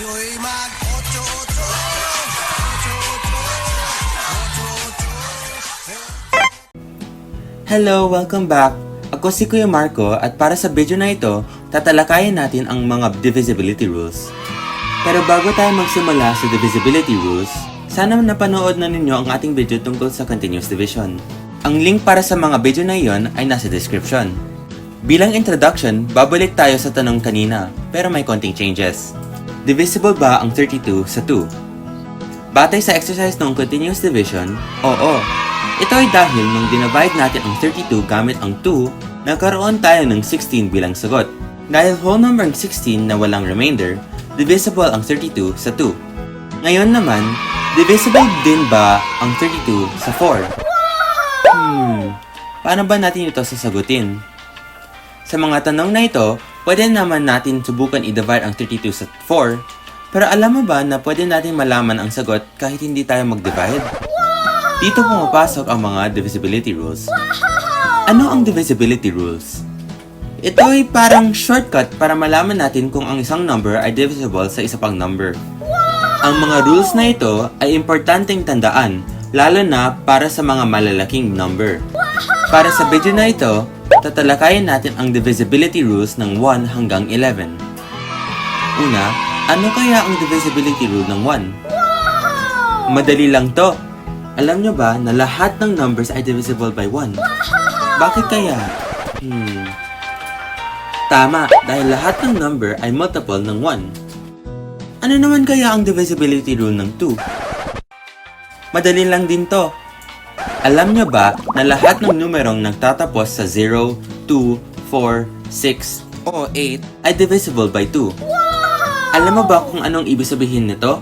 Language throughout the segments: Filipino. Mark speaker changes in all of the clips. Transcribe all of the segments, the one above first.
Speaker 1: Tayo'y mag 8
Speaker 2: Hello, welcome back! Ako si Kuya Marco at para sa video na ito, tatalakayin natin ang mga divisibility rules. Pero bago tayo magsimula sa divisibility rules, sana napanood na ninyo ang ating video tungkol sa continuous division. Ang link para sa mga video na iyon ay nasa description. Bilang introduction, babalik tayo sa tanong kanina, pero may konting changes. Divisible ba ang 32 sa 2? Batay sa exercise ng continuous division, oo. Ito ay dahil nung dinivide natin ang 32 gamit ang 2, nagkaroon tayo ng 16 bilang sagot. Dahil whole number ang 16 na walang remainder, divisible ang 32 sa 2. Ngayon naman, divisible din ba ang 32 sa 4? Hmm, paano ba natin ito sasagutin? Sa mga tanong na ito, pwede naman natin subukan i-divide ang 32 sa 4, pero alam mo ba na pwede natin malaman ang sagot kahit hindi tayo mag-divide? Dito pumapasok ang mga divisibility rules. Ano ang divisibility rules? Ito ay parang shortcut para malaman natin kung ang isang number ay divisible sa isa pang number. Ang mga rules na ito ay importanteng tandaan, lalo na para sa mga malalaking number. Para sa video na ito, tatalakayin natin ang divisibility rules ng 1 hanggang 11. Una, ano kaya ang divisibility rule ng 1? Madali lang to. Alam nyo ba na lahat ng numbers ay divisible by 1? Bakit kaya? Hmm. Tama, dahil lahat ng number ay multiple ng 1. Ano naman kaya ang divisibility rule ng 2? Madali lang din to. Alam nyo ba na lahat ng numerong nagtatapos sa 0, 2, 4, 6, o 8 ay divisible by 2? Alam mo ba kung anong ibig sabihin nito?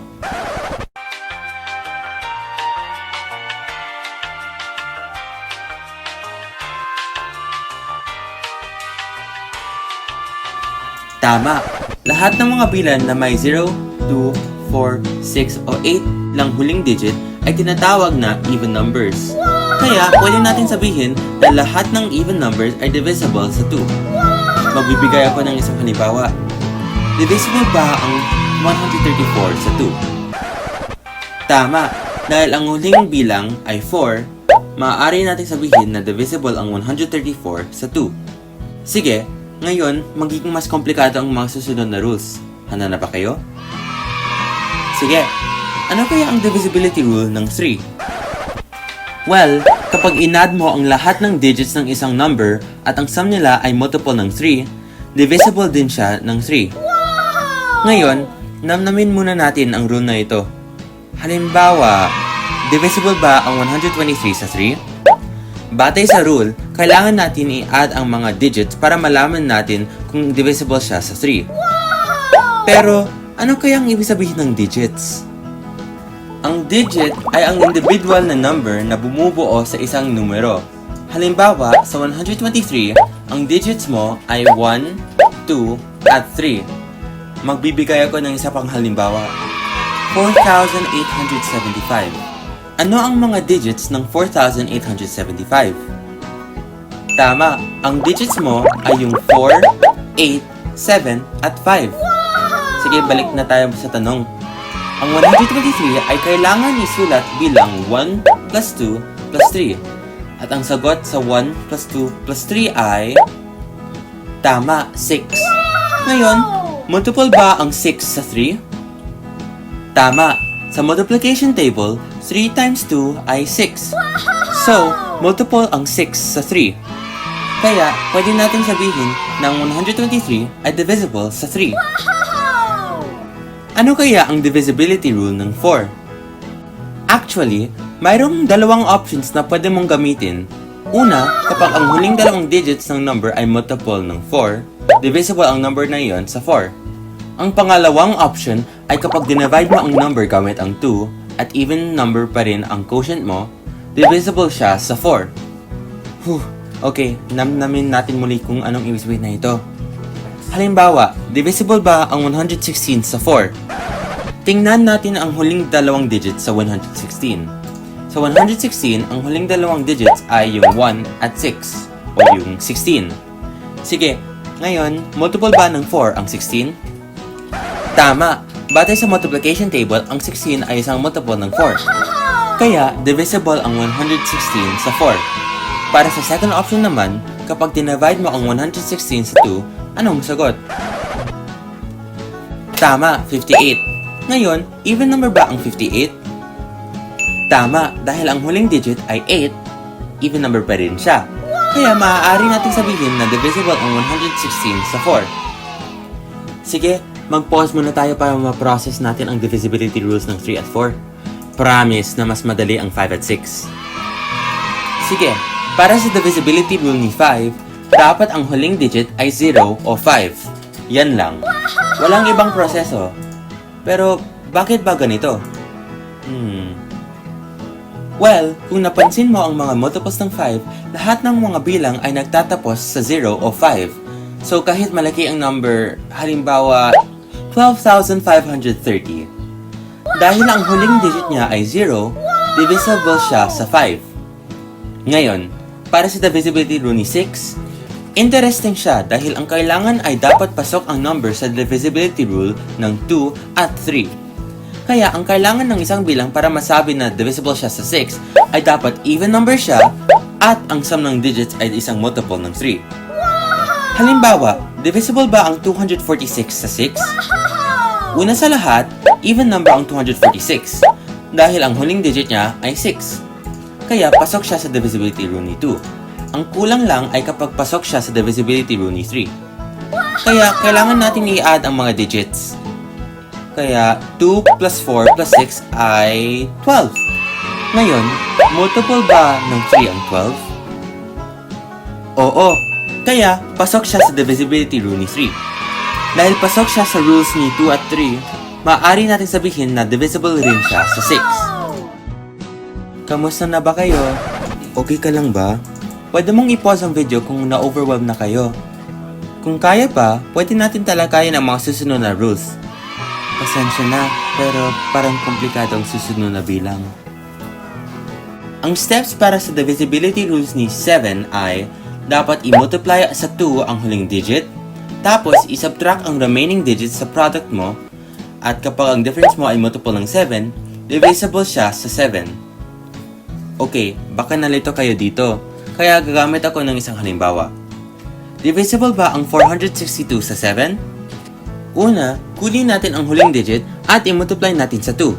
Speaker 2: Tama! Lahat ng mga bilan na may 0, 2, 4, 6, o 8 lang huling digit ay tinatawag na even numbers. Kaya, pwede natin sabihin na lahat ng even numbers ay divisible sa 2. Magbibigay ako ng isang halimbawa. Divisible ba ang 134 sa 2? Tama! Dahil ang huling bilang ay 4, maaari natin sabihin na divisible ang 134 sa 2. Sige, ngayon, magiging mas komplikado ang mga susunod na rules. Handa na ba kayo? Sige, ano kaya ang divisibility rule ng 3? Well, kapag inad mo ang lahat ng digits ng isang number at ang sum nila ay multiple ng 3, divisible din siya ng 3. Ngayon, namnamin muna natin ang rule na ito. Halimbawa, divisible ba ang 123 sa 3? Batay sa rule, kailangan natin i-add ang mga digits para malaman natin kung divisible siya sa 3. Pero, ano kaya ang ibig sabihin ng digits? Ang digit ay ang individual na number na bumubuo sa isang numero. Halimbawa, sa 123, ang digits mo ay 1, 2, at 3. Magbibigay ako ng isa pang halimbawa. 4,875. Ano ang mga digits ng 4,875? Tama, ang digits mo ay yung 4, 8, 7, at 5. Sige, balik na tayo sa tanong. Ang 123 ay kailangan isulat bilang 1 plus 2 plus 3. At ang sagot sa 1 plus 2 plus 3 ay... Tama, 6. Ngayon, multiple ba ang 6 sa 3? Tama. Sa multiplication table, 3 times 2 ay 6. So, multiple ang 6 sa 3. Kaya, pwede natin sabihin na ang 123 ay divisible sa 3. Ano kaya ang divisibility rule ng 4? Actually, mayroong dalawang options na pwede mong gamitin. Una, kapag ang huling dalawang digits ng number ay multiple ng 4, divisible ang number na iyon sa 4. Ang pangalawang option ay kapag dinivide mo ang number gamit ang 2 at even number pa rin ang quotient mo, divisible siya sa 4. Whew, okay, namnamin natin muli kung anong ibig sabihin na ito. Halimbawa, divisible ba ang 116 sa 4? Tingnan natin ang huling dalawang digits sa 116. Sa 116, ang huling dalawang digits ay yung 1 at 6, o yung 16. Sige, ngayon, multiple ba ng 4 ang 16? Tama! batay sa multiplication table, ang 16 ay isang multiple ng 4. Kaya, divisible ang 116 sa 4. Para sa second option naman, kapag dinivide mo ang 116 sa 2, anong sagot? Tama, 58. Ngayon, even number ba ang 58? Tama, dahil ang huling digit ay 8, even number pa rin siya. Kaya maaari nating sabihin na divisible ang 116 sa 4. Sige, mag-pause muna tayo para ma-process natin ang divisibility rules ng 3 at 4. Promise na mas madali ang 5 at 6. Sige, para sa divisibility rule ni 5, dapat ang huling digit ay 0 o 5. Yan lang. Walang ibang proseso. Pero, bakit ba ganito? Hmm. Well, kung napansin mo ang mga multiples ng 5, lahat ng mga bilang ay nagtatapos sa 0 o 5. So kahit malaki ang number, halimbawa 12,530. Dahil ang huling digit niya ay 0, divisible siya sa 5. Ngayon, para sa divisibility rule ni 6, interesting siya dahil ang kailangan ay dapat pasok ang number sa divisibility rule ng 2 at 3. Kaya ang kailangan ng isang bilang para masabi na divisible siya sa 6 ay dapat even number siya at ang sum ng digits ay isang multiple ng 3. Halimbawa, divisible ba ang 246 sa 6? Una sa lahat, even number ang 246 dahil ang huling digit niya ay 6. Kaya pasok siya sa divisibility rule ni 2. Ang kulang lang ay kapag pasok siya sa divisibility rule ni 3. Kaya kailangan natin i-add ang mga digits. Kaya 2 plus 4 plus 6 ay 12. Ngayon, multiple ba ng 3 ang 12? Oo. Kaya, pasok siya sa divisibility rule ni 3. Dahil pasok siya sa rules ni 2 at 3, maaari natin sabihin na divisible rin siya sa 6. Kamusta na ba kayo? Okay ka lang ba? Pwede mong i-pause ang video kung na-overwhelm na kayo. Kung kaya pa, pwede natin talakayin ang mga susunod na rules. Pasensya na, pero parang komplikado ang susunod na bilang. Ang steps para sa divisibility rules ni 7 ay dapat i-multiply sa 2 ang huling digit, tapos i-subtract ang remaining digits sa product mo, at kapag ang difference mo ay multiple ng 7, divisible siya sa 7. Okay, baka nalito kayo dito, kaya gagamit ako ng isang halimbawa. Divisible ba ang 462 sa 7? Una, kunin natin ang huling digit at i-multiply natin sa 2.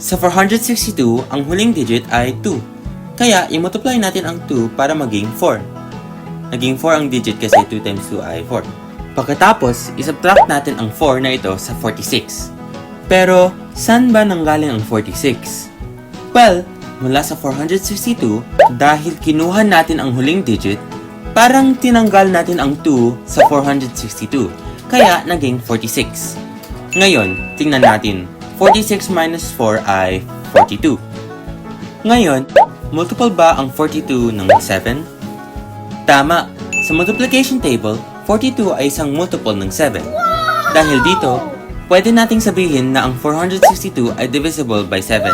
Speaker 2: Sa 462, ang huling digit ay 2. Kaya, i-multiply natin ang 2 para maging 4. Naging 4 ang digit kasi 2 times 2 ay 4. Pagkatapos, isubtract natin ang 4 na ito sa 46. Pero, saan ba nanggaling ang 46? Well, mula sa 462, dahil kinuha natin ang huling digit, parang tinanggal natin ang 2 sa 462. Kaya, naging 46. Ngayon, tingnan natin. 46 minus 4 ay 42. Ngayon, multiple ba ang 42 ng 7? Tama. Sa multiplication table, 42 ay isang multiple ng 7. Dahil dito, pwede nating sabihin na ang 462 ay divisible by 7.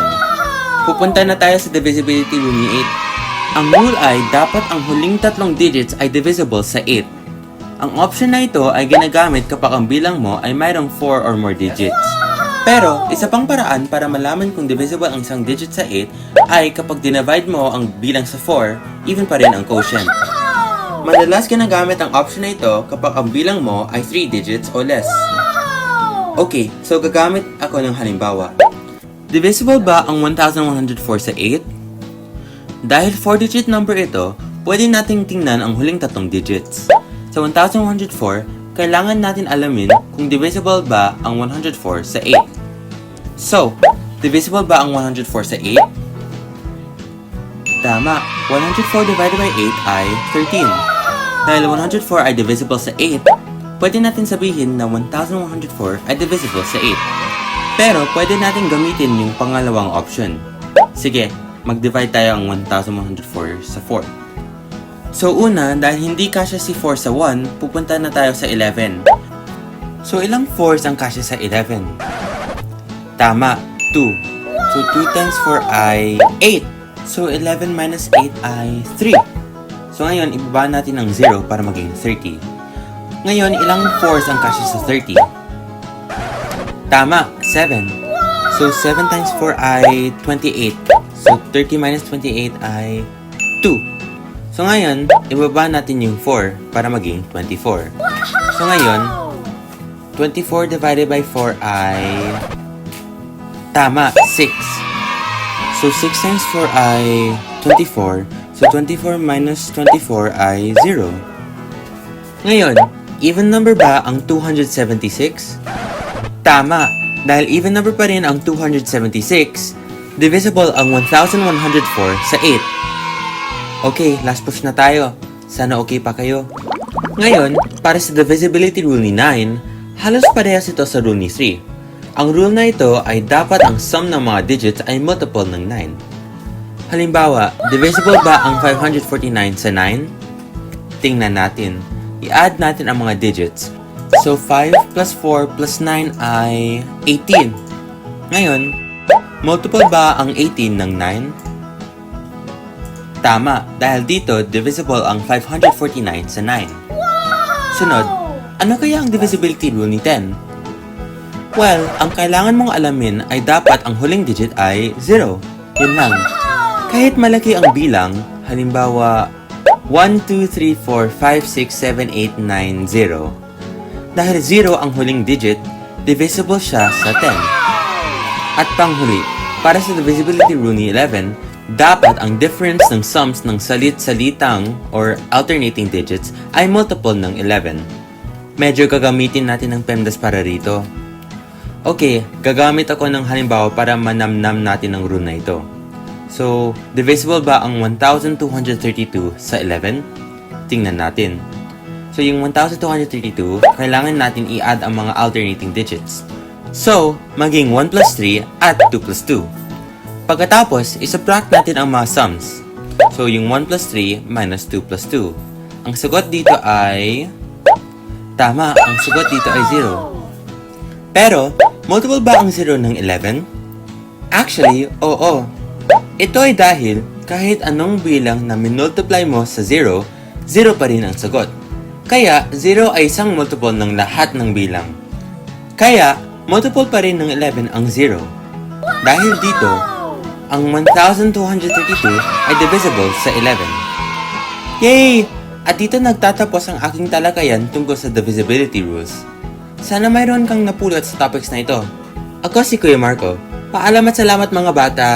Speaker 2: Pupunta na tayo sa divisibility rule ni 8. Ang rule ay dapat ang huling tatlong digits ay divisible sa 8. Ang option na ito ay ginagamit kapag ang bilang mo ay mayroong 4 or more digits. Pero, isa pang paraan para malaman kung divisible ang isang digit sa 8 ay kapag dinivide mo ang bilang sa 4, even pa rin ang quotient. Madalas ginagamit ang option na ito kapag ang bilang mo ay 3 digits o less. Okay, so gagamit ako ng halimbawa. Divisible ba ang 1104 sa 8? Dahil 4-digit number ito, pwede nating tingnan ang huling tatlong digits. Sa 1104, kailangan natin alamin kung divisible ba ang 104 sa 8. So, divisible ba ang 104 sa 8? Tama, 104 divided by 8 ay 13. Dahil 104 ay divisible sa 8, pwede natin sabihin na 1104 ay divisible sa 8. Pero pwede natin gamitin yung pangalawang option. Sige, mag-divide tayo ang 1104 sa 4. So una, dahil hindi kasya si 4 sa 1, pupunta na tayo sa 11. So ilang 4s ang kasya sa 11? Tama, 2. So 2 times 4 ay 8. So 11 minus 8 ay 3. So ngayon, ibaba natin ng 0 para maging 30. Ngayon, ilang 4s ang kasya sa 30? Tama, 7. So, 7 times 4 ay 28. So, 30 minus 28 ay 2. So, ngayon, ibaba natin yung 4 para maging 24. So, ngayon, 24 divided by 4 ay... Tama, 6. So, 6 times 4 ay 24. So, 24 minus 24 ay 0. Ngayon, even number ba ang 276? Tama, dahil even number pa rin ang 276, divisible ang 1104 sa 8. Okay, last push na tayo. Sana okay pa kayo. Ngayon, para sa divisibility rule ni 9, halos parehas ito sa rule ni 3. Ang rule na ito ay dapat ang sum ng mga digits ay multiple ng 9. Halimbawa, divisible ba ang 549 sa 9? Tingnan natin. I-add natin ang mga digits. So, 5 plus 4 plus 9 ay 18. Ngayon, multiple ba ang 18 ng 9? Tama, dahil dito, divisible ang 549 sa 9. Sunod, ano kaya ang divisibility rule ni 10? Well, ang kailangan mong alamin ay dapat ang huling digit ay 0. Yun lang. Kahit malaki ang bilang, halimbawa 1, 2, 3, 4, 5, 6, 7, 8, 9, 0. Dahil 0 ang huling digit, divisible siya sa 10. At panghuli, para sa divisibility rule ni 11, dapat ang difference ng sums ng salit-salitang or alternating digits ay multiple ng 11. Medyo gagamitin natin ng PEMDAS para rito. Okay, gagamit ako ng halimbawa para manamnam natin ang rule na ito. So, divisible ba ang 1232 sa 11? Tingnan natin. So, yung 1232, kailangan natin i-add ang mga alternating digits. So, maging 1 plus 3 at 2 plus 2. Pagkatapos, isubtract natin ang mga sums. So, yung 1 plus 3 minus 2 plus 2. Ang sagot dito ay... Tama, ang sagot dito ay 0. Pero, multiple ba ang 0 ng 11? Actually, oo. Ito ay dahil kahit anong bilang na minultiply mo sa 0, 0 pa rin ang sagot. Kaya, 0 ay isang multiple ng lahat ng bilang. Kaya, multiple pa rin ng 11 ang 0. Dahil dito, ang 1232 ay divisible sa 11. Yay! At dito nagtatapos ang aking talakayan tungkol sa divisibility rules. Sana mayroon kang napulot sa topics na ito. Ako si Kuya Marco. Paalam at salamat mga bata.